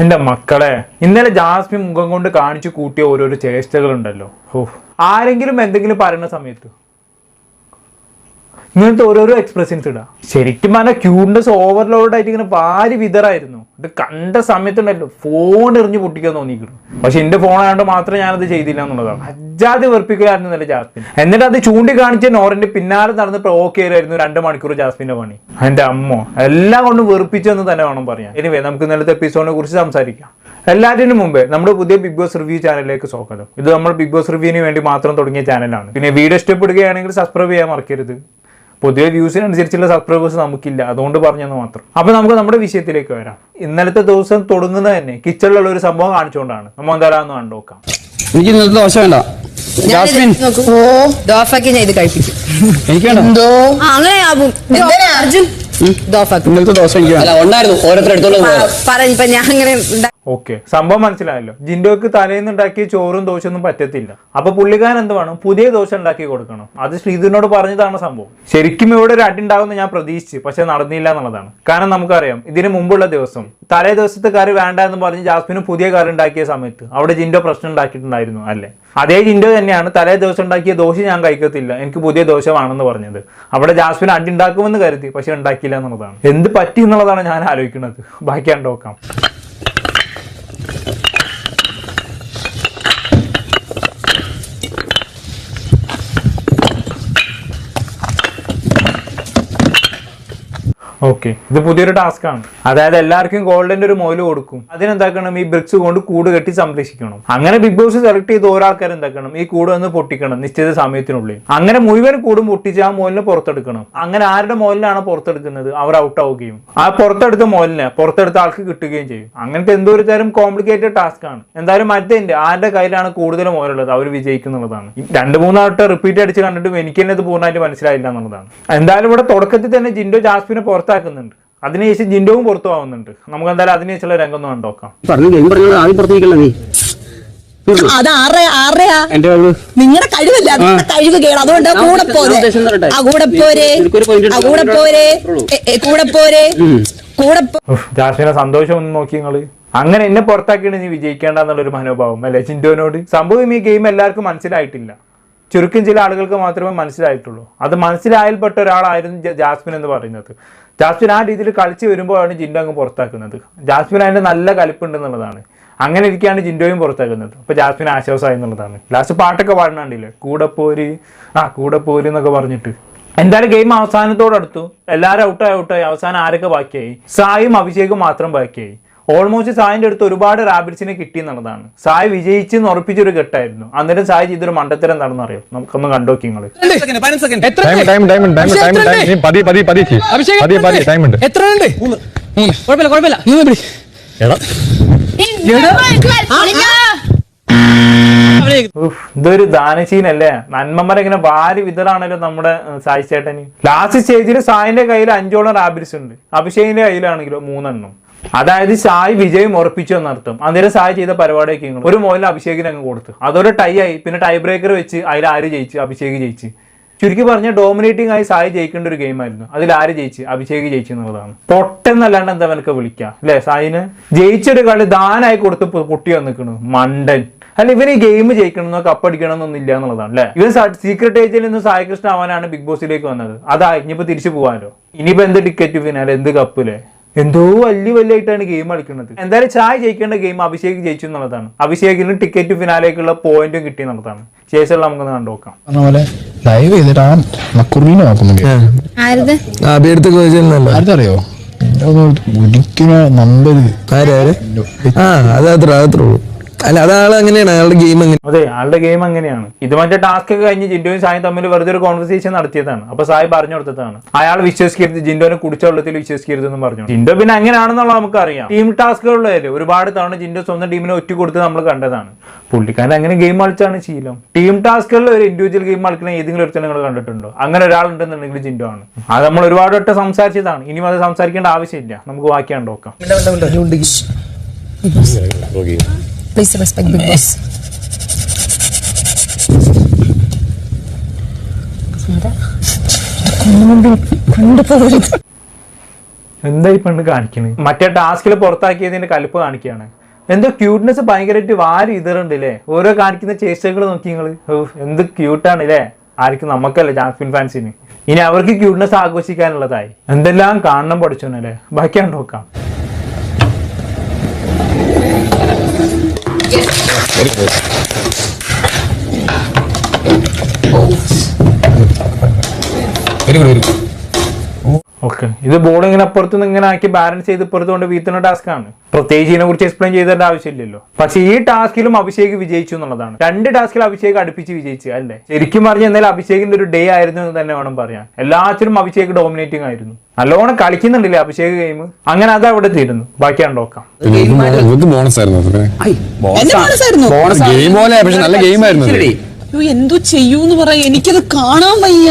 എന്റെ മക്കളെ ഇന്നലെ ജാസ്മിൻ മുഖം കൊണ്ട് കാണിച്ചു കൂട്ടിയ ഓരോരോ ചേഷ്ടകളുണ്ടല്ലോ. ഓ ആരെങ്കിലും എന്തെങ്കിലും പറയുന്ന സമയത്ത് ഇങ്ങനത്തെ ഓരോരോ എക്സ്പ്രഷൻസ് ഇടുക ശരിക്കും പറഞ്ഞാൽ ക്യൂണ്ടസ് ഓവർലോഡ് ആയിട്ട് ഇങ്ങനെ ഭാരി വിതറായിരുന്നു. ഇത് കണ്ട സമയത്തുണ്ടല്ലോ ഫോൺ എറിഞ്ഞ് പൊട്ടിക്കാൻ തോന്നിക്കുന്നു പക്ഷെ എന്റെ ഫോൺ ആയതുകൊണ്ട് മാത്രം ഞാനത് ചെയ്തില്ല എന്നുള്ളതാണ്. അജാതി വെറുപ്പിക്കലായിരുന്നു നല്ല ജാസ്മിൻ. എന്നിട്ട് അത് ചൂണ്ടിക്കാണിച്ച നോറിന്റെ പിന്നാലെ നടന്ന് പ്രോക്ക് ചെയ്തായിരുന്നു രണ്ട് മണിക്കൂർ ജാസ്മിന്റെ പണി. എന്റെ അമ്മോ എല്ലാം കൊണ്ടും വെറുപ്പിച്ചെന്ന് തന്നെ വേണം പറയാൻ. എനിവേ നമുക്ക് ഇന്നലത്തെ എപ്പിസോഡിനെ കുറിച്ച് സംസാരിക്കാം. എല്ലാറ്റിനും മുമ്പേ നമ്മുടെ പുതിയ ബിഗ് ബോസ് റിവ്യൂ ചാനലിലേക്ക് സ്വാഗതം. ഇത് നമ്മൾ ബിഗ് ബോസ് റിവ്യൂവിന് വേണ്ടി മാത്രം തുടങ്ങിയ ചാനലാണ് പിന്നെ വീഡിയോ ഇഷ്ടപ്പെടുകയാണെങ്കിൽ സബ്സ്ക്രൈബ് ചെയ്യാൻ മറക്കരുത്. പൊതുവെ വ്യൂസിനനുസരിച്ചുള്ള സബ്സ്ക്രൈബേഴ്സ് നമുക്കില്ല. അതുകൊണ്ട് പറഞ്ഞെന്ന് മാത്രം. അപ്പോൾ നമുക്ക് നമ്മുടെ വിഷയത്തിലേക്ക് വരാം. ഇന്നലത്തെ ദിവസം തുടങ്ങുന്നത് തന്നെ കിച്ചണിലുള്ള ഒരു സംഭവം കാണിച്ചുകൊണ്ടാണ്. നമ്മൾ എന്തായാലും കണ്ടു നോക്കാം. എനിക്ക് ഇന്നത്തെ ദോശ വേണ്ട. ജാസ്മിൻ. കഴിപ്പിക്കും. എനിക്ക് വേണ്ട. എന്തോ? അങ്ങനെ അർജുൻ ഇന്നലത്തെ ദോശ എനിക്ക് വേണ്ട അല്ല ഉണ്ടായിരുന്നു. ഓരോരുത്തർ എടുത്തോണ്ട് പോയത് പറഞ്ഞു ഇപ്പൊ ഞാൻ അങ്ങനെ ഉണ്ടാ- ഓക്കെ. സംഭവം മനസ്സിലായല്ലോ. ജിൻഡോക്ക് തലേന്ന് ഉണ്ടാക്കിയ ചോറും ദോശയൊന്നും പറ്റത്തില്ല. അപ്പൊ പുള്ളിക്കാരൻ എന്ത് വേണം? പുതിയ ദോശ ഉണ്ടാക്കി കൊടുക്കണം. അത് ശ്രീധുവിനോട് പറഞ്ഞതാണ് സംഭവം. ശരിക്കും ഇവിടെ ഒരു അടി ഉണ്ടാകുമെന്ന് ഞാൻ പ്രതീക്ഷിച്ചു. പക്ഷെ നടന്നില്ല എന്നുള്ളതാണ്. കാരണം നമുക്കറിയാം ഇതിന് മുമ്പുള്ള ദിവസം. തലേ ദിവസത്തെ കറി വേണ്ട എന്ന് പറഞ്ഞ് ജാസ്മിന് പുതിയ കറി ഉണ്ടാക്കിയ സമയത്ത് അവിടെ ജിൻഡോ പ്രശ്നം ഉണ്ടാക്കിയിട്ടുണ്ടായിരുന്നു അല്ലേ? അതേ ജിൻഡോ തന്നെയാണ് തലേ ദിവസം ഉണ്ടാക്കിയ ദോശ ഞാൻ കഴിക്കത്തില്ല. എനിക്ക് പുതിയ ദോശ വേണമെന്ന് പറഞ്ഞത്. അവിടെ ജാസ്മിൻ അടി ഉണ്ടാക്കുമെന്ന് കരുതി പക്ഷെ ഉണ്ടാക്കിയില്ല എന്നുള്ളതാണ്. എന്ത് പറ്റി എന്നുള്ളതാണ് ഞാൻ ആലോചിക്കുന്നത്. ബാക്കി കണ്ടോക്കാം ഓക്കെ ഇത് പുതിയൊരു ടാസ്ക് ആണ്. അതായത് എല്ലാവർക്കും ഗോൾഡിന്റെ ഒരു മോൽ കൊടുക്കും. അതിനെന്താക്കണം? ഈ ബ്രിക്സ് കൊണ്ട് കൂട് കെട്ടി സംരക്ഷിക്കണം. അങ്ങനെ ബിഗ് ബോസ് സെലക്ട് ചെയ്ത് ഒരാൾക്കാർ എന്താക്കണം? ഈ കൂട് ഒന്ന് പൊട്ടിക്കണം നിശ്ചിത സമയത്തിനുള്ളിൽ. അങ്ങനെ മുഴുവൻ കൂടും പൊട്ടിച്ച് ആ മോലിനെ പുറത്തെടുക്കണം. അങ്ങനെ ആരുടെ മോലിനാണ് പുറത്തെടുക്കുന്നത്? അവർ ഔട്ട് ആവുകയും. ആ പുറത്തെടുത്ത മോലിനെ പുറത്തെടുത്ത ആൾക്ക് കിട്ടുകയും ചെയ്യും. അങ്ങനത്തെ എന്തോ ഒരു തരം കോംപ്ലിക്കേറ്റഡ് ടാസ്ക് ആണ്. എന്തായാലും മറ്റേ ആരുടെ കയ്യിലാണ് കൂടുതൽ മോലുള്ളത്? അവർ വിജയിക്കുന്നുള്ളതാണ് രണ്ട് മൂന്നാവട്ടെ റിപ്പീറ്റ് അടിച്ച് കണ്ടിട്ടും എനിക്ക് തന്നെ ഇത് പൂർണമായിട്ട് മനസ്സിലായില്ല എന്നുള്ളതാണ്. എന്തായാലും ഇവിടെ തുടക്കത്തിൽ തന്നെ ജിൻഡോ ജാസ്മിനെ പുറത്താക്കുന്നുണ്ട്. അതിനുശേഷം ജിൻഡോവും പുറത്തു പോകുന്നുണ്ട് നമുക്ക് എന്തായാലും അതിനുശേഷമുള്ള രംഗം ഒന്ന് കണ്ടോക്കാം പറഞ്ഞു ഗെയിം പറഞ്ഞത് ആദ്യം പുറത്തേക്കല്ല നീ? തീർന്നു. അത് ആറര ആറരയാ എന്റെ കഴിവ്. നിങ്ങളുടെ കഴിവല്ല? നിങ്ങളുടെ കഴിവ് കേട് അതുകൊണ്ട് കൂടെ പോരെ? ആ കൂടെ പോരെ. ആ കൂടെ പോരെ. കൂടെ പോരെ. കൂടെ ജാസ്മിനെ സന്തോഷം ഒന്ന് നോക്കി നിങ്ങൾ. അങ്ങനെ എന്നെ പുറത്താക്കിയാണ് നീ വിജയിക്കേണ്ട എന്നുള്ളൊരു മനോഭാവം അല്ലെ ചിന്തോനോട് സംഭവം ഈ ഗെയിം എല്ലാവർക്കും മനസ്സിലായിട്ടില്ല. ചുരുക്കം ചില ആളുകൾക്ക് മാത്രമേ മനസ്സിലായിട്ടുള്ളൂ. അത് മനസ്സിലായൽപ്പെട്ട ഒരാളായിരുന്നു ജാസ്മിൻ എന്ന് പറയുന്നത്. ജാസ്മിൻ ആ രീതിയിൽ കളിച്ച് വരുമ്പോഴാണ് ജിൻഡോ അങ്ങ് പുറത്താക്കുന്നത്. ജാസ്മിൻ അതിന്റെ നല്ല കലിപ്പുണ്ടെന്നുള്ളതാണ് അങ്ങനെ ഇരിക്കുകയാണ് ജിൻഡോയും പുറത്താക്കുന്നത്. അപ്പോൾ ജാസ്മിൻ ആശ്വാസമായി എന്നുള്ളതാണ്. ലാസ്റ്റ് പാട്ടൊക്കെ പാടുന്നുണ്ടല്ലേ കൂടെ പോര് ആ കൂടെ പോര് എന്നൊക്കെ പറഞ്ഞിട്ട്. എന്തായാലും ഗെയിം അവസാനത്തോടടുത്തു. എല്ലാവരും ഔട്ടായി ഔട്ടായി അവസാനം ആരൊക്കെ ബാക്കിയായി? സായും അഭിഷേകും മാത്രം ബാക്കിയായി. ഓൾമോസ്റ്റ് സായിന്റെ അടുത്ത് ഒരുപാട് റാബിറ്റ്സിനെ കിട്ടി എന്നുള്ളതാണ്. സായ് വിജയിച്ച് എന്ന് ഉറപ്പിച്ചൊരു ഘട്ടമായിരുന്നു. അന്നേരം സായ് ചെയ്തൊരു മണ്ടത്തരം എന്താണെന്ന് അറിയാം? നമുക്കൊന്ന് കണ്ടോക്കി നിങ്ങൾ. ടൈം ടൈം ടൈം ഉണ്ട്? ടൈം ടൈം ടൈം നീ പതി പതി പതി. ചെയ്യ്. പതി പതി ടൈം ഉണ്ട്. എത്ര ഉണ്ട്? മൂന്ന്. മൂന്ന് കുഴപ്പമില്ല കുഴപ്പമില്ല. മൂന്ന് പിടി. എടാ. ഉഫ്, ഇതൊരു ദാനശീനല്ലേ നന്മമര ഇങ്ങനെ വാരി വിതറാണല്ലോ നമ്മുടെ സായി ചേട്ടന്. ലാസ്റ്റ് സ്റ്റേജിൽ സായിന്റെ കയ്യിൽ അഞ്ചോളം റാബിറ്റ്സ് ഉണ്ട്. അഭിഷേകിന്റെ കയ്യിലാണെങ്കിലോ മൂന്നെണ്ണം. അതായത് സായി വിജയം ഉറപ്പിച്ചു എന്നർത്ഥം അന്നേരം സായി ചെയ്ത പരിപാടിയൊക്കെ ഒരു മോലിൽ അഭിഷേകിന് അങ്ങ് കൊടുത്തു. അതോടെ ടൈ ആയി. പിന്നെ ടൈ ബ്രേക്കർ വെച്ച് അതിൽ ആര് ജയിച്ച്? അഭിഷേക് ജയിച്ച്. ചുരുക്കി പറഞ്ഞ ഡോമിനേറ്റിംഗ് ആയി സായി ജയിക്കേണ്ട ഒരു ഗെയിം ആയിരുന്നു. അതിൽ ആര് ജയിച്ച്? അഭിഷേക് ജയിച്ചു എന്നുള്ളതാണ്. പൊട്ടെന്നല്ലാണ്ട് എന്താ നിനക്ക് വിളിക്കാം? അല്ലെ സായിന്? ജയിച്ചൊരു കളി ദാനായി കൊടുത്ത് പൊട്ടി വന്നിക്കണു. മണ്ടൻ. അല്ല ഇവന് ഗെയിം ജയിക്കണമെന്നോ കപ്പടിക്കണമെന്നൊന്നും ഇല്ല എന്നുള്ളതാണ് അല്ലെ? ഇവൻ സീക്രട്ട് ഏജിൽ നിന്ന് സായി കൃഷ്ണ ആവാനാണ് ബിഗ് ബോസിലേക്ക് വന്നത്. അതാ ഇനിയിപ്പോ തിരിച്ചു പോവാനോ ഇനിയിപ്പോ എന്ത് ടിക്കറ്റ് ഫിനാലെ എന്ത് കപ്പിലെ എന്തോ വലിയ വലിയായിട്ടാണ് ഗെയിം കളിക്കുന്നത്. എന്തായാലും ചായ ജയിക്കേണ്ട ഗെയിം അഭിഷേക് ജയിച്ചു എന്നുള്ളതാണ്. അഭിഷേകിന് ടിക്കറ്റ് ഫിനാലേക്കുള്ള പോയിന്റും കിട്ടി എന്നുള്ളതാണ്. ശേഷമുള്ള നമുക്കൊന്ന് കണ്ടുനോക്കാം ലൈവ് ചെയ്തിട്ട് ആ നക്കുറിനെ നോക്കുന്നുണ്ട് ആർക്കറിയോ ഒരിക്കലും ആരാര് ആ അതത്ര അതത്രേ ഉള്ളൂ. അല്ല അതാൾ അങ്ങനെയാണ് അയാളുടെ ഗെയിം അങ്ങനെ. അതെ ആളുടെ ഗെയിം അങ്ങനെയാണ്. ഇത് മറ്റേ ടാസ്ക് ഒക്കെ കഴിഞ്ഞ് ജിൻഡോയും സായും തമ്മിൽ വെറുതെ ഒരു കോൺവെർസേഷൻ നടത്തിയതാണ്. അപ്പൊ സായി പറഞ്ഞു കൊടുത്തതാണ്. അയാൾ വിശ്വസിക്കരുത് ജിൻഡോനെ കുടിച്ച വെള്ളത്തിൽ വിശ്വസിക്കരുത് എന്ന് പറഞ്ഞു. ജിൻഡോ പിന്നെ അങ്ങനെയാണെന്നുള്ള നമുക്ക് അറിയാം ടീം ടാസ്കുകളിലായാലും ഒരുപാട് തവണ ജിൻഡോ സ്വന്തം ടീമിനെ ഒറ്റ കൊടുത്ത് നമ്മൾ കണ്ടതാണ്. പുള്ളിക്കാരൻ അങ്ങനെ ഗെയിം കളിച്ചാണ് ശീലം. ടീം ടാസ്കുകളിൽ ഒരു ഇൻഡിവിജ്വൽ ഗെയിം കളിക്കുന്ന ഏതെങ്കിലും ഒരുത്തരം നിങ്ങൾ കണ്ടിട്ടുണ്ടോ? അങ്ങനെ ഒരാളുണ്ടെന്നുണ്ടെങ്കിൽ ജിൻഡോ ആണ്. അത് നമ്മൾ ഒരുപാട് വട്ടം സംസാരിച്ചതാണ്. ഇനിയും അത് സംസാരിക്കേണ്ട ആവശ്യമില്ല. നമുക്ക് ബാക്കിയാണ് നോക്കാം. Please respect Big Boss. എന്താ ഇപ്പൊ പെണ്ണ് കാണിക്കണത് മറ്റേ ടാസ്കിൽ പുറത്താക്കിയതിന്റെ കലിപ്പ് കാണിക്കുകയാണ് എന്തോ ക്യൂട്ട്നെസ് ഭയങ്കരമായിട്ട് വാരി ഇതറുണ്ട് അല്ലേ ഓരോ കാണിക്കുന്ന ചേഷ്ടകൾ നോക്കി നിങ്ങൾ എന്ത് ക്യൂട്ടാണ് അല്ലേ ആർക്കും നമുക്കല്ലേ ജാസ്മിൻ ഫാൻസിന് ഇനി അവർക്ക് ക്യൂട്ട്നെസ് ആഘോഷിക്കാനുള്ളതായി. എന്തെല്ലാം കാണണം പഠിച്ചോന്നല്ലേ ബാക്കിയാണ് നോക്കാം. Very good very okay. ഇത് ബോൾ ഇങ്ങനെ അപ്പുറത്ത് നിന്ന് ഇങ്ങനെ ആക്കി ബാലൻസ് ചെയ്ത് ഇപ്പുറത്ത് കൊണ്ട് വീത്തുന്ന ടാസ്ക് ആണ്. പ്രത്യേകിച്ച് ഇതിനെ കുറിച്ച് എക്സ്പ്ലെയിൻ ചെയ്തേണ്ട ആവശ്യമില്ലല്ലോ. പക്ഷേ ഈ ടാസ്കിലും അഭിഷേക് വിജയിച്ചു എന്നുള്ളതാണ്. രണ്ട് ടാസ്കിൽ അഭിഷേക് അടുപ്പിച്ച് വിജയിച്ചു അല്ലേ? ശരിക്കും പറഞ്ഞ എന്നാൽ അഭിഷേകിന്റെ ഒരു ഡേ ആയിരുന്നു എന്ന് തന്നെ വേണം പറയാൻ. എല്ലാത്തിനും അഭിഷേക് ഡോമിനേറ്റിംഗ് ആയിരുന്നു. നല്ലോണം കളിക്കുന്നുണ്ടല്ലേ അഭിഷേക് ഗെയിം അങ്ങനെ അത് അവിടെ തീരുന്നു. ബാക്കിയാണ് നോക്കാം. ബോണസ് ആയിരുന്നു എന്തോ ചെയ്യൂന്ന് പറയാ. എനിക്കത് കാണാൻ വയ്യ.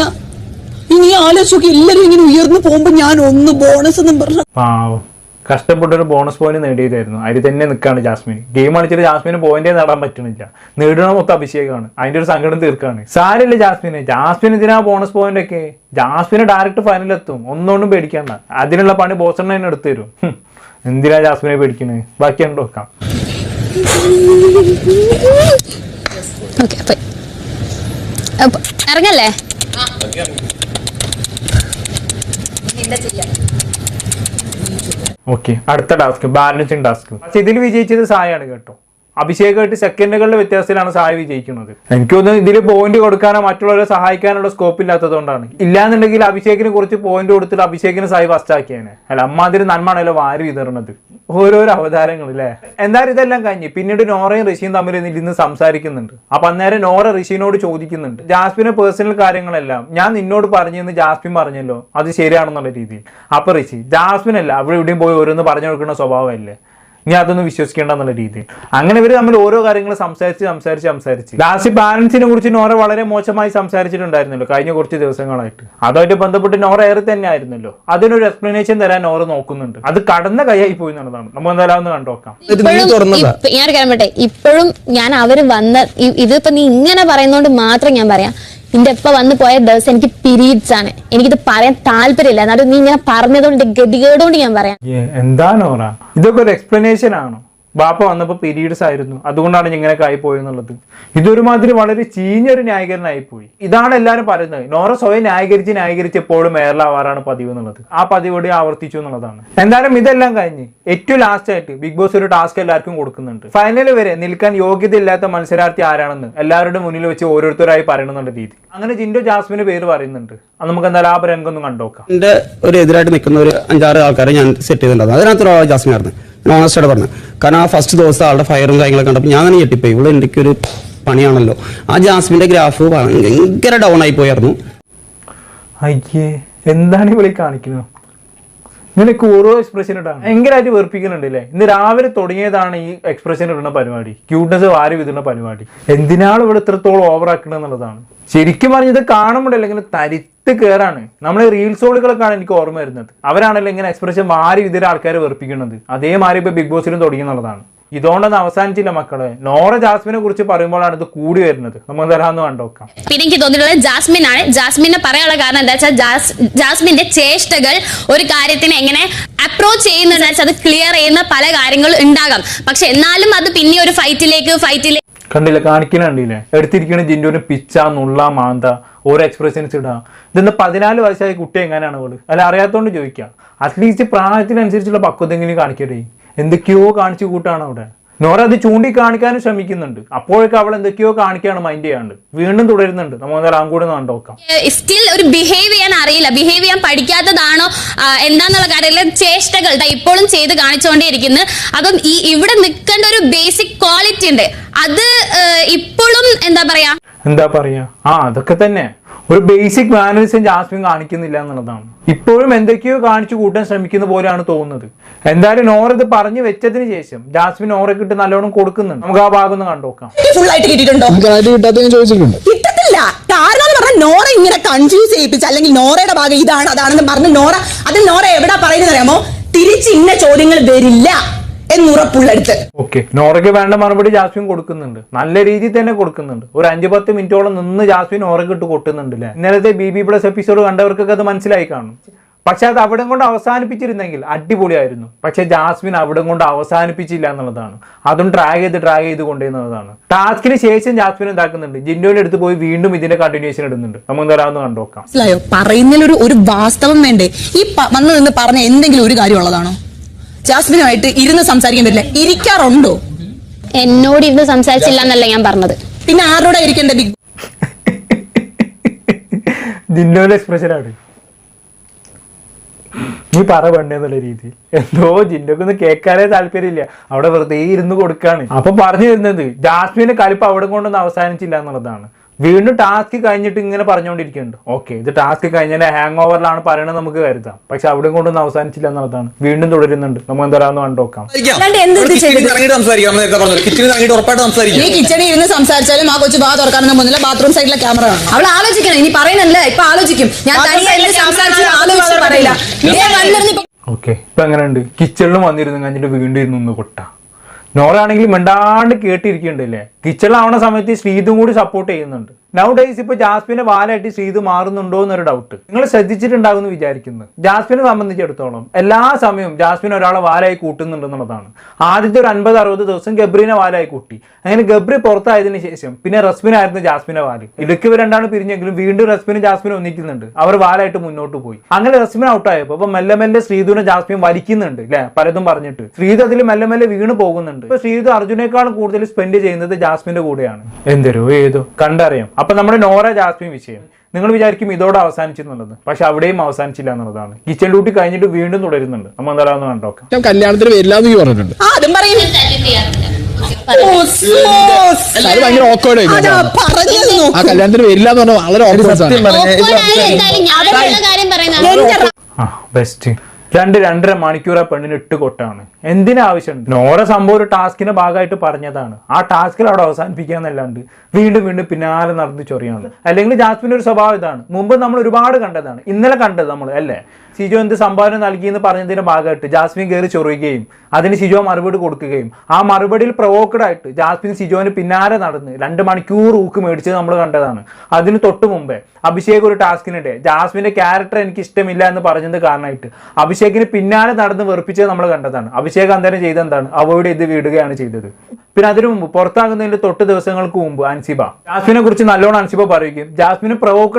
ഇനി ആലോചിച്ചോക്കെ എല്ലാരും ഇങ്ങനെ ഉയർന്നു പോകുമ്പോ ഞാൻ ഒന്ന് ബോണസ് എന്നും പറഞ്ഞു പാവം. കഷ്ടപ്പെട്ട ഒരു ബോണസ് പോയിന്റ് നേടിയതായിരുന്നു. അതിൽ തന്നെ നിൽക്കുകയാണ് ജാസ്മിൻ. ഗെയിം കളിച്ചിട്ട് ജാസ്മിന് പോയിന്റേ നേടാൻ പറ്റുന്നില്ല നേടണ മൊത്തം അഭിഷേകമാണ് അതിന്റെ ഒരു സങ്കടം തീർക്കാണ്. സാരില്ല ജാസ്മിന്. ജാസ്മിൻ ഇതിനാ ബോണസ് പോയിന്റ് ഒക്കെ? ജാസ്മിന് ഡയറക്റ്റ് ഫൈനലെത്തും ഒന്നുകൊണ്ടും പേടിക്കണ്ട. അതിനുള്ള പണി ബോസണ്ണ തന്നെ എടുത്തു തരും. എന്തിനാ ജാസ്മിനെ പേടിക്കണ്? ബാക്കി കണ്ടു നോക്കാം. ഓക്കെ ഓക്കെ അടുത്ത ടാസ്ക് ബാലൻസിങ് ടാസ്ക് ഇതിൽ വിജയിച്ചത് സായാണ് കേട്ടോ. അഭിഷേകമായിട്ട് സെക്കൻഡുകളുടെ വ്യത്യാസത്തിലാണ് സായ വിജയിക്കുന്നത്. എനിക്ക് തോന്നുന്നു ഇതിൽ പോയിന്റ് കൊടുക്കാനോ മറ്റുള്ളവരെ സഹായിക്കാനുള്ള സ്കോപ്പ് ഇല്ലാത്തതുകൊണ്ടാണ്. ഇല്ലാന്നുണ്ടെങ്കിൽ അഭിഷേകിന് കുറച്ച് പോയിന്റ് കൊടുത്തിട്ട് അഭിഷേകിന് സായി ഫസ്റ്റ് ആക്കിയാണ് അല്ല അമ്മാതിരി നന്മാണല്ലോ വാരി വിതറണത്. ഓരോരോ അവതാരങ്ങൾ അല്ലേ എന്തായാലും ഇതെല്ലാം കഴിഞ്ഞ് പിന്നീട് നോറയും ഋഷിയും തമ്മിൽ ഇരുന്ന് സംസാരിക്കുന്നുണ്ട്. അപ്പൊ അന്നേരം നോറ ഋഷിനോട് ചോദിക്കുന്നുണ്ട്. ജാസ്മിന്റെ പേഴ്സണൽ കാര്യങ്ങളെല്ലാം ഞാൻ നിന്നോട് പറഞ്ഞെന്ന് ജാസ്മിൻ പറഞ്ഞല്ലോ. അത് ശരിയാണെന്നുള്ള രീതിയിൽ. അപ്പൊ ഋഷി ജാസ്മിൻ അല്ല അവിടെ ഇവിടെയും പോയി ഓരോന്ന് പറഞ്ഞു കൊടുക്കുന്ന സ്വഭാവമല്ലേ നീ അതൊന്നും വിശ്വസിക്കേണ്ട എന്നുള്ള രീതിയിൽ. അങ്ങനെ ഇവർ തമ്മിൽ ഓരോ കാര്യങ്ങൾ സംസാരിച്ച് സംസാരിച്ച് സംസാരിച്ച്. ലാസ്റ്റ് ബാലൻസിനെ കുറിച്ച് നോറ വളരെ മോശമായി സംസാരിച്ചിട്ടുണ്ടായിരുന്നല്ലോ കഴിഞ്ഞ കുറച്ച് ദിവസങ്ങളായിട്ട്. അതുമായിട്ട് ബന്ധപ്പെട്ട് നോറ ഏറെ തന്നെ ആയിരുന്നല്ലോ അതിനൊരു എക്സ്പ്ലനേഷൻ തരാൻ നോറ നോക്കുന്നുണ്ട്. അത് കടന്ന കൈയായി പോയി എന്നുള്ളതാണ്. നമുക്ക് എന്തായാലും ഒന്ന് കണ്ടോക്കാം ഞാൻ നീ ഞാനൊരു കാര്യം ഇപ്പോഴും ഞാൻ അവർ വന്ന ഇതിപ്പോ നീ ഇങ്ങനെ പറയുന്നോണ്ട് മാത്രം ഞാൻ പറയാം. നിന്റെ എപ്പ വന്ന് പോയ ദിവസം എനിക്ക് പീരീഡ്സ് ആണ് എനിക്കിത് പറയാൻ താല്പര്യമില്ല. എന്നാലും നീ ഇങ്ങനെ പറഞ്ഞതുകൊണ്ട് ഗതികേടുകൊണ്ട് ഞാൻ പറയാം. എന്താണോ ഇതൊക്കെ ഒരു എക്സ്പ്ലനേഷൻ ആണോ? ബാപ്പ വന്നപ്പോൾ പീരീഡ്സ് ആയിരുന്നു അതുകൊണ്ടാണ് ഞാൻ ഇങ്ങനെ എന്നുള്ളത് ഇതൊരുമാതിരി വളരെ ചീഞ്ഞൊരു പോയി ഇതാണ് എല്ലാവരും പറയുന്നത്. നോറ സ്വയം ന്യായീകരിച്ച് ന്യായീകരിച്ച് എപ്പോഴും മേറിലാവാറാണ് പതിവ് എന്നുള്ളത് ആ കൂടി ആവർത്തിച്ചു എന്നുള്ളതാണ്. എന്തായാലും ഇതെല്ലാം കഴിഞ്ഞ് ഏറ്റവും ലാസ്റ്റ് ആയിട്ട് ബിഗ് ബോസ് ഒരു ടാസ്ക് എല്ലാവർക്കും കൊടുക്കുന്നുണ്ട്. ഫൈനൽ വരെ നിൽക്കാൻ യോഗ്യതയില്ലാത്ത മത്സരാർത്ഥി ആരാണെന്ന് എല്ലാവരുടെ മുന്നിൽ വെച്ച് ഓരോരുത്തരായി പറയണമെന്നുള്ള രീതി. അങ്ങനെ ജിൻഡോ ജാസ്മിന് പേര് പറയുന്നുണ്ട്. നമുക്ക് എന്തായാലും ആ രംഗം ഒന്ന് കണ്ടോക്കാം. എന്റെ ഒരു എതിരായിട്ട് നിൽക്കുന്ന ഒരു അഞ്ചാറ് ആൾക്കാരെ ഞാൻ സെറ്റ് ചെയ്തിട്ടുണ്ടായിരുന്നു. അതിനകത്ത് ജാസ്മിൻ ആയിരുന്നു ഞാൻ ഓണസ്റ്റായിട്ട് പറഞ്ഞു. കാരണം ആ ഫസ്റ്റ് ദിവസം ആളുടെ ഫയറും കാര്യങ്ങളൊക്കെ കണ്ടപ്പോൾ ഞാൻ തന്നെ ഞെട്ടിപ്പോയി. ഇവിടെ എനിക്കൊരു പണിയാണല്ലോ. ആ ജാസ്മിന്റെ ഗ്രാഫ് ഭയങ്കര ഡൗൺ ആയി പോയായിരുന്നു. അയ്യേ എന്താണ് ഇവിടെ കാണിക്കുന്നത്? നിനക്ക് ഓരോ എക്സ്പ്രഷൻ ഇട്ടാണ്. ഭയങ്കരമായിട്ട് വെറുപ്പിക്കുന്നുണ്ട് അല്ലേ ഇന്ന് രാവിലെ തുടങ്ങിയതാണ് ഈ എക്സ്പ്രഷൻ ഇടുന്ന പരിപാടി. ക്യൂട്ട്നെസ് വാരി വിതുന്ന പരിപാടി. എന്തിനാണ് ഇവിടെ ഇത്രത്തോളം ആക്കുന്നത് എന്നുള്ളതാണ്. ശരിക്കും പറഞ്ഞത് കാണുമ്പോഴല്ല ഇങ്ങനെ തരിത്ത് കയറാണ് നമ്മളെ റീൽസോളുകളൊക്കെയാണ് എനിക്ക് ഓർമ്മ വരുന്നത്. അവരാണല്ലോ ഇങ്ങനെ എക്സ്പ്രഷൻ വാരി വിതര ആൾക്കാരെ വെറുപ്പിക്കുന്നത്. അതേമാതിരി ഇപ്പൊ ബിഗ് ബോസിലും തുടങ്ങി എന്നുള്ളതാണ്. ഇതുകൊണ്ടൊന്നും അവസാനിച്ചില്ല മക്കൾ. നോറ ജാസ്മിനെ കുറിച്ച് പറയുമ്പോഴാണ് ഇത് കൂടി വരുന്നത്. നമുക്ക് തരാമെന്ന് കണ്ടോക്കാം പിന്നെ എനിക്ക് തോന്നിയിട്ടുള്ളത് ജാസ്മിൻ ആണ് ജാസ്മിനെ പറയാനുള്ള കാരണം എന്താ വെച്ചാൽ ജാസ് ജാസ്മിന്റെ ചേഷ്ടകൾ ഒരു കാര്യത്തിന് എങ്ങനെ അപ്രോച്ച് ചെയ്യുന്നുണ്ട് വെച്ചാൽ അത് ക്ലിയർ ചെയ്യുന്ന പല കാര്യങ്ങളും ഉണ്ടാകാം. പക്ഷെ എന്നാലും അത് പിന്നെ ഒരു ഫൈറ്റിലേക്ക് ഫൈറ്റിലേക്ക് കണ്ടില്ല? കാണിക്കണ കണ്ടില്ലേ? എടുത്തിരിക്കുന്ന ജിൻഡുവിന് പിച്ച നുള്ള മാന്ത ഓരോ എക്സ്പ്രഷൻസ് ഇടുക ഇതെന്ന് പതിനാല് വയസ്സായ കുട്ടി എങ്ങനെയാണ് അവൾ അല്ല അറിയാത്തോണ്ട് ചോദിക്കാം. അറ്റ്ലീസ്റ്റ് പ്രായത്തിനനുസരിച്ചുള്ള പക്വതെങ്കിലും കാണിക്കട്ടെ. എന്തൊക്കെയോ കാണിച്ചു കൂട്ടാണ് അവിടെ. നോറ അത് ചൂണ്ടിക്കാണിക്കാനും ശ്രമിക്കുന്നുണ്ട്. അപ്പോഴൊക്കെ അവൾ എന്തൊക്കെയോ കാണിക്കാണ് മൈൻഡ് ചെയ്യാണ്ട്. വീണ്ടും തുടരുന്നുണ്ട്. നമുക്ക് എന്തായാലും കൂടെ ഒന്ന് കണ്ടോക്കാം സ്റ്റിൽ ഒരു ബിഹേവ് ചെയ്യാൻ അറിയില്ല. ബിഹേവ് ചെയ്യാൻ പഠിക്കാത്തതാണോ എന്താന്നുള്ള കാര്യത്തിൽ ചേഷ്ടകൾ ഇപ്പോഴും ചെയ്ത് കാണിച്ചുകൊണ്ടേയിരിക്കുന്നു. അപ്പം ഈ ഇവിടെ നിൽക്കേണ്ട ഒരു ബേസിക് ക്വാളിറ്റി ഉണ്ട്. അത് ഇപ്പോഴും എന്താ പറയാ? എന്താ പറയാ? ആ അതൊക്കെ തന്നെ. ഒരു ബേസിക് മാനേഴ്സും ജാസ്മിൻ കാണിക്കുന്നില്ല എന്നുള്ളതാണ്. ഇപ്പോഴും എന്തൊക്കെയോ കാണിച്ചു കൂട്ടാൻ ശ്രമിക്കുന്ന പോലെയാണ് തോന്നുന്നത്. എന്തായാലും നോറ ഇത് പറഞ്ഞു വെച്ചതിന് ശേഷം ജാസ്മിൻ നോറയ്ക്ക് ഇട്ട് നല്ലോണം കൊടുക്കുന്നുണ്ട്. നമുക്ക് ആ ഭാഗം ഒന്ന് കിട്ടത്തില്ല. കാരണം എന്ന് പറഞ്ഞാൽ നോറ ഇങ്ങനെ കൺഫ്യൂസ് ചെയ്യിപ്പിച്ച് അല്ലെങ്കിൽ നോറയുടെ ഭാഗം ഇതാണ് അതാണെന്ന് പറഞ്ഞ് നോറ അത് നോറ എവിടാ പറയുന്നത് അറിയാമോ? തിരിച്ച് ഇന്ന ചോദ്യങ്ങൾ വരില്ല. എന്നുറപ്പുള്ളടുത്ത്. ഓക്കെ. നോറയ്ക്ക് വേണ്ട മറുപടി ജാസ്മിൻ കൊടുക്കുന്നുണ്ട്. നല്ല രീതിയിൽ തന്നെ കൊടുക്കുന്നുണ്ട്. ഒരു അഞ്ചു പത്ത് മിനിറ്റോളം നിന്ന് ജാസ്മിൻ നോറയ്ക്ക് ഇട്ട് കൊട്ടുന്നുണ്ട് അല്ലേ ഇന്നലത്തെ ബി ബി പ്ലസ് എപ്പിസോഡ് കണ്ടവർക്കൊക്കെ അത് മനസ്സിലായി കാണും. പക്ഷെ അത് അവിടെ കൊണ്ട് അവസാനിപ്പിച്ചിരുന്നെങ്കിൽ അടിപൊളിയായിരുന്നു. പക്ഷെ ജാസ്മിൻ അവിടെ കൊണ്ട് അവസാനിപ്പിച്ചില്ല എന്നുള്ളതാണ്. അതും ഡ്രാഗ് ചെയ്ത് ഡ്രാഗ് ചെയ്ത് കൊണ്ടുവരുന്നതാണ്. ടാസ്കിന് ശേഷം ജാസ്മിൻ എന്താക്കുന്നുണ്ട്? ജിൻഡോയുടെ അടുത്ത് പോയി വീണ്ടും ഇതിന്റെ കണ്ടിന്യൂഷൻ ഇടുന്നുണ്ട്. നമുക്ക് എന്തായാലും കണ്ടോക്കാം മനസ്സിലായോ? പറയുന്നതിൽ ഒരു ഒരു വാസ്തവം വേണ്ടേ? ഈ വന്നു നിന്ന് പറഞ്ഞ എന്തെങ്കിലും ഒരു കാര്യം ഉള്ളതാണോ ജാസ്മിനുമായിട്ട് ഇരുന്ന് സംസാരിക്കാൻ പറ്റില്ല. ഇരിക്കാറുണ്ടോ? എന്നോട് ഇരുന്ന് സംസാരിച്ചില്ല എന്നല്ല ഞാൻ പറഞ്ഞത്. പിന്നെ ആരോടെ ഇരിക്കേണ്ട ബിഗ് എക്സ്പ്രഷനാണ് നീ പറ വേണ്ടെന്നുള്ള രീതിയിൽ എന്തോ ജിൻഡോക്ക് ഒന്ന് കേൾക്കാനേ താല്പര്യമില്ല. അവിടെ വെറുതെ ഇരുന്ന് കൊടുക്കാണ്. അപ്പൊ പറഞ്ഞു തരുന്നത് ജാസ്മിന്റെ കളിപ്പ് അവിടെ കൊണ്ടൊന്നും അവസാനിച്ചില്ല എന്നുള്ളതാണ്. വീണ്ടും ടാസ്ക് കഴിഞ്ഞിട്ട് ഇങ്ങനെ പറഞ്ഞുകൊണ്ടിരിക്കുന്നുണ്ട് ഓക്കെ ഇത് ടാസ്ക് കഴിഞ്ഞാൽ ഹാങ് ഓവറിലാണ് പറയണത് നമുക്ക് കരുതാം. പക്ഷെ അവിടെ കൊണ്ടൊന്നും അവസാനിച്ചില്ല എന്നുള്ളതാണ്. വീണ്ടും തുടരുന്നുണ്ട്. നമുക്ക് എന്തായാലും കണ്ടോക്കാം നോക്കാം. കിച്ചണിൽ ഇരുന്ന് സംസാരിച്ചാലും ആ കൊച്ചു ബാ തുറക്കാനൊന്നും പോകുന്നില്ല. ബാത്റൂം സൈഡിലെ ക്യാമറ കാണണം. അവൾ ആലോചിക്കണം. ഇനി പറയണല്ലേ? ഇപ്പൊ ആലോചിക്കും. ഞാൻ തനിയെ സംസാരിച്ചു ആലോചിച്ച് പറയില്ല. ഇതേ വന്നിരുന്ന് ഇപ്പൊ ഓക്കെ ഇപ്പൊ എങ്ങനെയുണ്ട്? കിച്ചണിലും വന്നിരുന്നു കഴിഞ്ഞിട്ട് വീണ്ടും ഇരുന്ന് കൊട്ട നോറാണെങ്കിൽ മിണ്ടാണ്ട് കേട്ടിരിക്കുന്നുണ്ടല്ലേ? കിച്ചണിലാവണ സമയത്ത് ശ്രീതും കൂടി സപ്പോർട്ട് ചെയ്യുന്നുണ്ട്. നൗ ഡേയ്സ് ഇപ്പൊ ജാസ്മിനെ വാലായിട്ട് ശ്രീതു മാറുന്നുണ്ടോ എന്നൊരു ഡൗട്ട് നിങ്ങൾ ശ്രദ്ധിച്ചിട്ടുണ്ടാകും എന്ന് വിചാരിക്കുന്നു. ജാസ്മിനെ സംബന്ധിച്ചിടത്തോളം എല്ലാ സമയവും ജാസ്മിൻ ഒരാളെ വാലായി കൂട്ടുന്നുണ്ടെന്നുള്ളതാണ് ആദ്യത്തെ ഒരു അൻപത് അറുപത് ദിവസം ഗബ്രീനെ വാലായി കൂട്ടി. അങ്ങനെ ഗബ്രി പുറത്തായതിനു ശേഷം പിന്നെ റസ്മിനായിരുന്നു ജാസ്മിനെ വാൽ. ഇടയ്ക്ക് ഇവർ രണ്ടാണ് പിരിഞ്ഞെങ്കിലും വീണ്ടും റസ്മിനും ജാസ്മിനും ഒന്നിക്കുന്നുണ്ട്. അവർ വാലായിട്ട് മുന്നോട്ട് പോയി. അങ്ങനെ റസ്മിൻ ഔട്ടായപ്പോ അപ്പൊ മെല്ലെ മെല്ലെ ശ്രീതുവിനെ ജാസ്മിൻ വലിക്കുന്നുണ്ട് അല്ലെ പലതും പറഞ്ഞിട്ട്. ശ്രീധു അതിൽ മെല്ലെ മെല്ലെ വീണ് പോകുന്നുണ്ട്. ഇപ്പൊ ശ്രീധു അർജുനേക്കാളും കൂടുതൽ സ്പെൻഡ് ചെയ്യുന്നത് ജാസ്മിന്റെ കൂടെയാണ്. എന്തരോ ഏതോ? കണ്ടറിയാം. അപ്പൊ നമ്മുടെ നോറ ജാസ്മിൻ വിഷയം. നിങ്ങൾ വിചാരിക്കും ഇതോടെ അവസാനിച്ചിരുന്നുള്ളത് പക്ഷെ അവിടെയും അവസാനിച്ചില്ല എന്നുള്ളതാണ്. കിച്ചൺ ഡ്യൂട്ടി കഴിഞ്ഞിട്ട് വീണ്ടും തുടരുന്നുണ്ട്. നമ്മൾ എന്തായാലും കണ്ടോക്കാം ഞാൻ കല്യാണത്തിന് വരില്ല എന്ന് പറഞ്ഞിട്ടുണ്ട്. ആ അതും പറയും. ഓ, സോ അല്ല, അത് ഭയങ്കര awkward ആയിരുന്നു അതാ പറഞ്ഞത് നോക്ക്. ആ കല്യാണത്തിന് വരില്ല എന്ന് പറഞ്ഞാൽ വളരെ ആ ബെസ്റ്റ് രണ്ട് രണ്ടര മണിക്കൂർ ആ പെണ്ണിന് ഇട്ട് കൊട്ടാണ്. എന്തിനാ നോര സംഭവം ഒരു ടാസ്കിന്റെ ഭാഗമായിട്ട് പറഞ്ഞതാണ്. ആ ടാസ്കിൽ അവിടെ അവസാനിപ്പിക്കാന്നല്ലാണ്ട് വീണ്ടും വീണ്ടും പിന്നാലെ നടന്ന് ചൊറിയാണ്. അല്ലെങ്കിൽ ജാസ്മിന്റെ ഒരു സ്വഭാവം ഇതാണ്. മുമ്പ് നമ്മൾ ഒരുപാട് കണ്ടതാണ്. ഇന്നലെ കണ്ടത് നമ്മൾ അല്ലേ? സിജോ എന്ത് സംഭാവന നൽകി എന്ന് പറഞ്ഞതിന്റെ ഭാഗമായിട്ട് ജാസ്മിൻ കയറി ചൊറിയുകയും അതിന് ഷിജോ മറുപടി കൊടുക്കുകയും. ആ മറുപടിയിൽ പ്രൊവോക്കഡ് ആയിട്ട് ജാസ്മിൻ ഷിജോന് പിന്നാലെ നടന്ന് രണ്ട് മണിക്കൂർ ഊക്ക് മേടിച്ചത് നമ്മൾ കണ്ടതാണ്. അതിന് തൊട്ട് മുമ്പേ അഭിഷേക് ഒരു ടാസ്കിനിടെ ജാസ്മിന്റെ ക്യാരക്ടർ എനിക്ക് ഇഷ്ടമില്ല എന്ന് പറഞ്ഞത് കാരണമായിട്ട് അഭിഷേകിന് പിന്നാലെ നടന്ന് വെറുപ്പിച്ചത് നമ്മൾ കണ്ടതാണ്. അഭിഷേക് അന്തരം ചെയ്തെന്താണ് അവോയ്ഡ് ചെയ്ത് വിടുകയാണ് ചെയ്തത്. പിന്നെ അതിനു മുമ്പ് പുറത്താകുന്നതിന്റെ തൊട്ട് ദിവസങ്ങൾക്ക് മുമ്പ് അൻസിബ. ജാസ്മിനെ കുറിച്ച് നല്ലോണം അൻസിബ പറയുകയും ജാസ്മിന്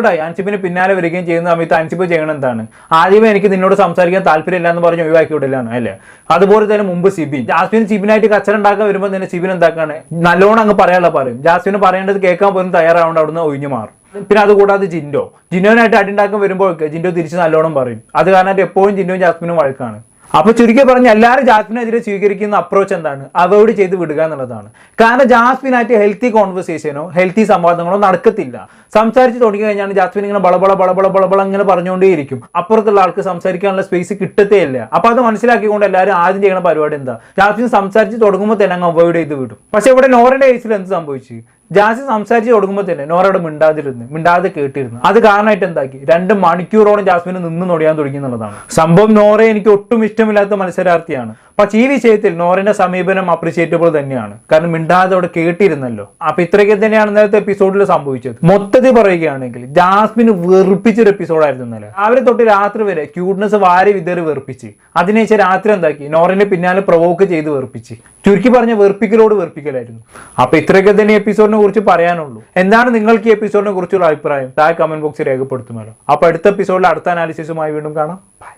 ആയി. അൻസിബിന് പിന്നാലെ വരികയും ചെയ്യുന്ന സമയത്ത് അൻസിബ ചെയ്യണം എന്താണ്? ആദ്യമേ എനിക്ക് നിന്നോട് സംസാരിക്കാൻ താല്പര്യമില്ല എന്ന് പറഞ്ഞ് ഒഴിവാക്കി വിടലാണ് അല്ലേ? അതുപോലെ തന്നെ മുമ്പ് സിബിൻ. ജാസ്മിൻ സിബിനായിട്ട് കച്ചറ ഉണ്ടാക്കാൻ വരുമ്പോൾ തന്നെ സിബിൻ എന്താക്കാണ്? നല്ലോണം അങ്ങ് പറയാനുള്ള പറയും. ജാസ്മിന് പറയേണ്ടത് കേൾക്കാൻ പോലും തയ്യാറാവേണ്ട അവിടുന്ന് ഒഴിഞ്ഞു മാറും. പിന്നെ അതുകൂടാതെ ജിൻഡോ. ജിൻഡോനായിട്ട് അടിണ്ടാക്കാൻ വരുമ്പോഴൊക്കെ ജിൻഡോ തിരിച്ച് നല്ലോണം പറയും. അത് കാരണം എപ്പോഴും ജിൻഡോയും ജാസ്മിനും വഴക്കാണ്. അപ്പൊ ചുരുക്കി പറഞ്ഞ എല്ലാവരും ജാസ്മിനെതിരെ സ്വീകരിക്കുന്ന അപ്രോച്ച് എന്താണ്? അവോയ്ഡ് ചെയ്ത് വിടുക എന്നുള്ളതാണ്. കാരണം ജാസ്മിനായിട്ട് ഹെൽത്തി കോൺവെർസേഷനോ ഹെൽത്തി സംവാദങ്ങളോ നടക്കത്തില്ല. സംസാരിച്ച് തുടങ്ങി കഴിഞ്ഞാൽ ജാസ്മിൻ ഇങ്ങനെ ബളബള ബളബള ബളബള ഇങ്ങനെ പറഞ്ഞുകൊണ്ടേയിരിക്കും. അപ്പുറത്തുള്ള ആൾക്ക് സംസാരിക്കാനുള്ള സ്പേസ് കിട്ടത്തേ ഇല്ല. അപ്പൊ അത് മനസ്സിലാക്കിക്കൊണ്ട് എല്ലാവരും ആദ്യം ചെയ്യുന്ന പരിപാടി എന്താ? ജാസ്മിൻ സംസാരിച്ച് തുടങ്ങുമ്പോൾ തന്നെ അങ്ങ് അവോയ്ഡ് ചെയ്ത് വിടും. പക്ഷെ ഇവിടെ നോറിന്റെ കേസിൽ എന്ത് സംഭവിച്ചു? ജാസി സംസാരിച്ച് തുടങ്ങുമ്പോൾ തന്നെ നോറയുടെ മിണ്ടാതിരുന്ന് മിണ്ടാതെ കേട്ടിരുന്നു. അത് കാരണമായിട്ട് എന്താക്കി? രണ്ട് മണിക്കൂറോളം ജാസ്മിന് നിന്ന് നൊടിയാൻ തുടങ്ങി എന്നുള്ളതാണ്. സംഭവം നോറെ എനിക്ക് ഒട്ടും ഇഷ്ടമില്ലാത്ത മത്സരാർത്ഥിയാണ്. പക്ഷെ ഈ വിഷയത്തിൽ നോറിന്റെ സമീപനം അപ്രിഷിയേറ്റബിൾ തന്നെയാണ്. കാരണം മിണ്ടാതെ അവിടെ കേട്ടിരുന്നല്ലോ. അപ്പൊ ഇത്രയൊക്കെ തന്നെയാണ് നേരത്തെ എപ്പിസോഡിൽ സംഭവിച്ചത്. മൊത്തത്തിൽ പറയുകയാണെങ്കിൽ ജാസ്മിന് വെറുപ്പിച്ചൊരു എപ്പിസോഡായിരുന്നു ഇന്നലെ. രാവിലെ തൊട്ട് രാത്രി വരെ ക്യൂട്ട്നെസ് വാരി വിതറി വെറുപ്പിച്ച്. അതിനുശേഷം രാത്രി എന്താക്കി? നോറിന്റെ പിന്നാലെ പ്രൊവോക്ക് ചെയ്ത് വെറുപ്പിച്ച്. ചുരുക്കി പറഞ്ഞ വെറുപ്പിക്കലോട് വെറുപ്പിക്കലായിരുന്നു. അപ്പൊ ഇത്രയൊക്കെ തന്നെ എപ്പിസോഡിനെ കുറിച്ച് പറയാനുള്ളൂ. എന്താണ് നിങ്ങൾക്ക് ഈ എപ്പിസോഡിനെ കുറിച്ചുള്ള അഭിപ്രായം? താഴെ കമന്റ് ബോക്സിൽ രേഖപ്പെടുത്തുമല്ലോ അപ്പൊ അടുത്ത എപ്പിസോഡിൽ അടുത്ത അനാലിസിസുമായി വീണ്ടും കാണാം. ബൈ